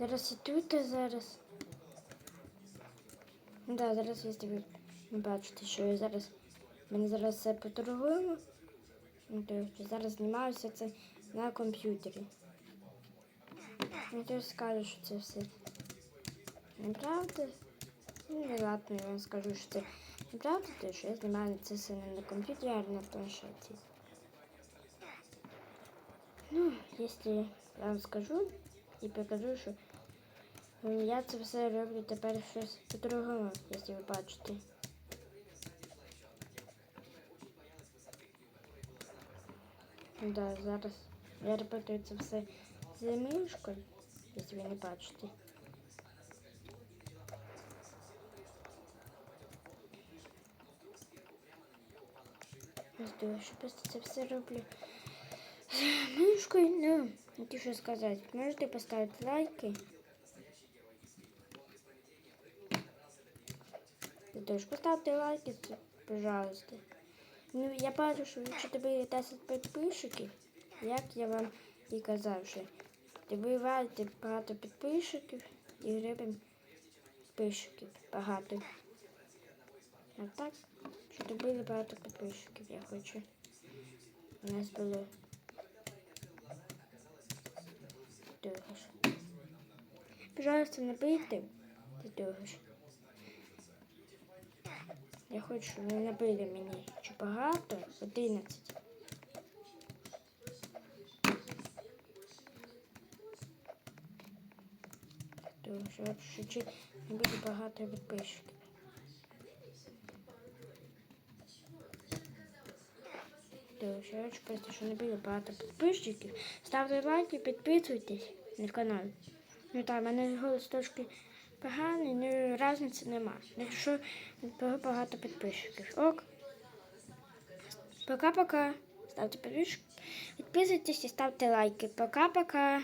Зараз і тут зараз. Ну да, зараз якщо ви не бачите, що я зараз. Мене зараз все по-другому. Ну, то що зараз знімаюся це на комп'ютері. Ну, то скажу, що це все неправда. Ну, не ладно, я вам скажу, що це неправда, тому що я знімаю це все не на комп'ютері, а на планшеті. Ну, якщо я вам скажу і покажу, що я це все роблю тепер щось по-другому, якщо ви бачите. Да, зараз я роблю це все з мишкою, якщо ви не бачите. Що просто це все роблю мишкою. Ну, які що сказати. Можете поставити лайки. Ви теж поставте лайки, пожалуйста. Ну, я бачу, що якщо тебе 10 підписчиків, як я вам і казав, що добиваєте багато підписчиків і робимо підписчиків багато. А так, щоб добили багато підписчиків, я хочу. У нас було. Пожалуйста, набийте до того ж. Я хочу, щоб ви набили мені чи багато, 11. Тому що чи не буде багато підписчиків. Що я хочу просто, щоб не було багато підписчиків. Ставте лайки, підписуйтесь на канал. Ну так, в мене голос трошки поганий, ну різниці нема. Якщо багато підписчиків. Ок. Пока-пока. Ставте підписчики. Підписуйтесь і ставте лайки. Пока-пока.